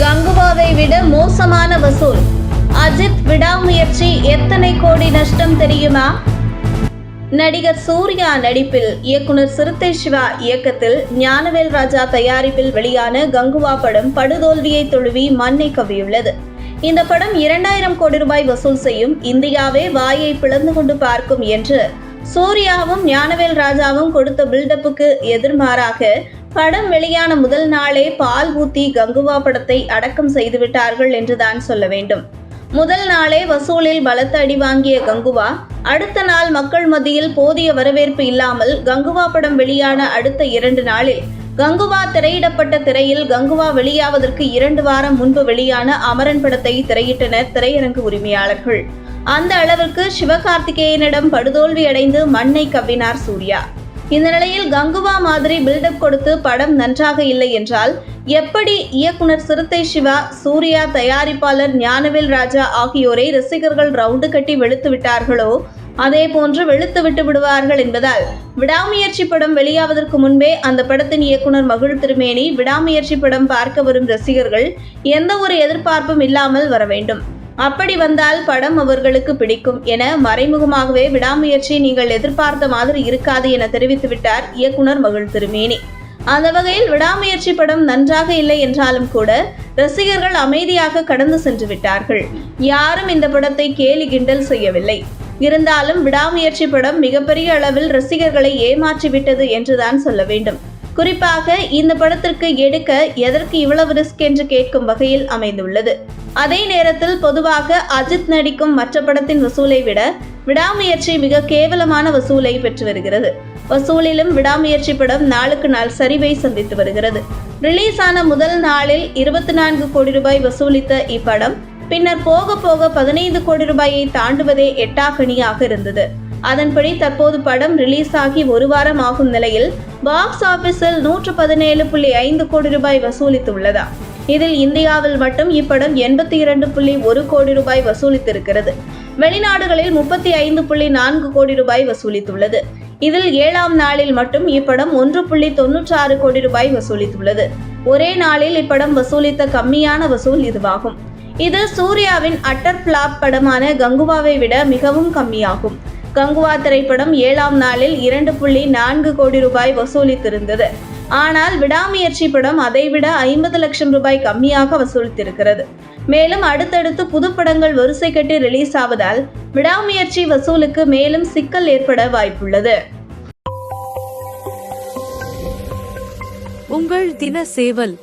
கங்குவாவை விட மோசமான வசூல். அஜித் விடாமுயற்சி எத்தனை கோடி நஷ்டம் தெரியுமா? நடிகர் சூர்யா நடிப்பில் இயக்குனர் சிறுத்தை சிவா இயக்கத்தில் ஞானவேல் ராஜா தயாரிப்பில் வெளியான கங்குவா படம் படுதோல்வியை தொழுவி மண்ணை கவ்வியுள்ளது. இந்த படம் இரண்டாயிரம் கோடி ரூபாய் வசூல் செய்யும் இந்தியாவே வாயை பிளந்து கொண்டு பார்க்கும் என்று சூர்யாவும் ஞானவேல் ராஜாவும் கொடுத்த பில்டப்புக்கு எதிர்மாறாக படம் வெளியான முதல் நாளே பால் ஊத்தி கங்குவா படத்தை அடக்கம் செய்துவிட்டார்கள் என்றுதான் சொல்ல வேண்டும். முதல் நாளே வசூலில் பலத்த அடி வாங்கிய கங்குவா அடுத்த நாள் மக்கள் மத்தியில் போதிய வரவேற்பு இல்லாமல் கங்குவா படம் வெளியான அடுத்த இரண்டு நாளில் கங்குவா திரையிடப்பட்ட திரையில் கங்குவா வெளியாவதற்கு இரண்டு வாரம் முன்பு வெளியான அமரன் படத்தை திரையிட்டனர் திரையரங்கு உரிமையாளர்கள். அந்த அளவிற்கு சிவகார்த்திகேயனிடம் படுதோல்வி அடைந்து மண்ணை கவ்வினார் சூர்யா. இந்த நிலையில் கங்குவா மாதிரி பில்டப் கொடுத்து படம் நன்றாக இல்லை என்றால் எப்படி இயக்குனர் சிறுத்தை சிவா சூர்யா தயாரிப்பாளர் ஞானவேல் ராஜா ஆகியோரை ரசிகர்கள் ரவுண்டு கட்டி வெளுத்து விட்டார்களோ அதே போன்று வெளுத்து விட்டு விடுவார்கள் என்பதால் விடாமுயற்சி படம் வெளியாவதற்கு முன்பே அந்த படத்தின் இயக்குனர் மகிழ் திருமேனி விடாமுயற்சி படம் பார்க்க வரும் ரசிகர்கள் எந்த ஒரு எதிர்பார்ப்பும் இல்லாமல் வர வேண்டும். அப்படி வந்தால் படம் அவர்களுக்கு பிடிக்கும் என மறைமுகமாகவே விடாமுயற்சி நீங்கள் எதிர்பார்த்த மாதிரி இருக்காது என தெரிவித்துவிட்டார் இயக்குனர் மகிழ் திருமேனி. அந்த வகையில் விடாமுயற்சி படம் நன்றாக இல்லை என்றாலும் கூட ரசிகர்கள் அமைதியாக கடந்து சென்று விட்டார்கள். யாரும் இந்த படத்தை கேலி கிண்டல் செய்யவில்லை. இருந்தாலும் விடாமுயற்சி படம் மிகப்பெரிய அளவில் ரசிகர்களை ஏமாற்றிவிட்டது என்றுதான் சொல்ல வேண்டும். குறிப்பாக இந்த படத்திற்கு எடுக்க எதற்கு இவ்வளவு ரிஸ்க் என்று கேட்கும் வகையில் அமைந்துள்ளது. அதே நேரத்தில் பொதுவாக அஜித் நடிக்கும் மற்ற படத்தின் வசூலை விட விடாமுயற்சி மிக கேவலமான வசூலை பெற்று வருகிறது. வசூலிலும் விடாமுயற்சி படம் நாளுக்கு நாள் சரிவை சந்தித்து வருகிறது. ரிலீஸ் ஆன முதல் நாளில் இருபத்தி நான்கு கோடி ரூபாய் வசூலித்த இப்படம் பின்னர் போக போக பதினைந்து கோடி ரூபாயை தாண்டுவதே எட்டாக்கணியாக இருந்தது. அதன்படி தற்போது படம் ரிலீஸ் ஆகி ஒரு வாரம் ஆகும் நிலையில் பாக்ஸ் ஆபீஸில் நூற்று பதினேழு புள்ளி ஐந்து கோடி ரூபாய் வசூலித்துள்ளதா. இதில் இந்தியாவில் மட்டும் இப்படம் எண்பத்தி இரண்டு புள்ளி ஒரு கோடி ரூபாய் வசூலித்திருக்கிறது. வெளிநாடுகளில் முப்பத்தி ஐந்து புள்ளி நான்கு கோடி ரூபாய் வசூலித்துள்ளது. இதில் ஏழாம் நாளில் மட்டும் இப்படம் ஒன்று புள்ளி தொன்னூற்றாறு கோடி ரூபாய் வசூலித்துள்ளது. ஒரே நாளில் இப்படம் வசூலித்த கம்மியான வசூல் இதுவாகும். இது சூர்யாவின் அட்டர் பிளாப் படமான கங்குவாவை விட மிகவும் கம்மியாகும். கங்குவா திரைப்படம் ஏழாம் நாளில் இரண்டு புள்ளி நான்கு கோடி ரூபாய் வசூலித்திருந்தது. ஆனால் விடாமுயற்சி படம் அதைவிட ஐம்பது லட்சம் ரூபாய் கம்மியாக வசூலித்திருக்கிறது. மேலும் அடுத்தடுத்து புதுப்படங்கள் வரிசை கட்டி ரிலீஸ் ஆவதால் விடாமுயற்சி வசூலுக்கு மேலும் சிக்கல் ஏற்பட வாய்ப்புள்ளது. உங்கள் தின சேவல்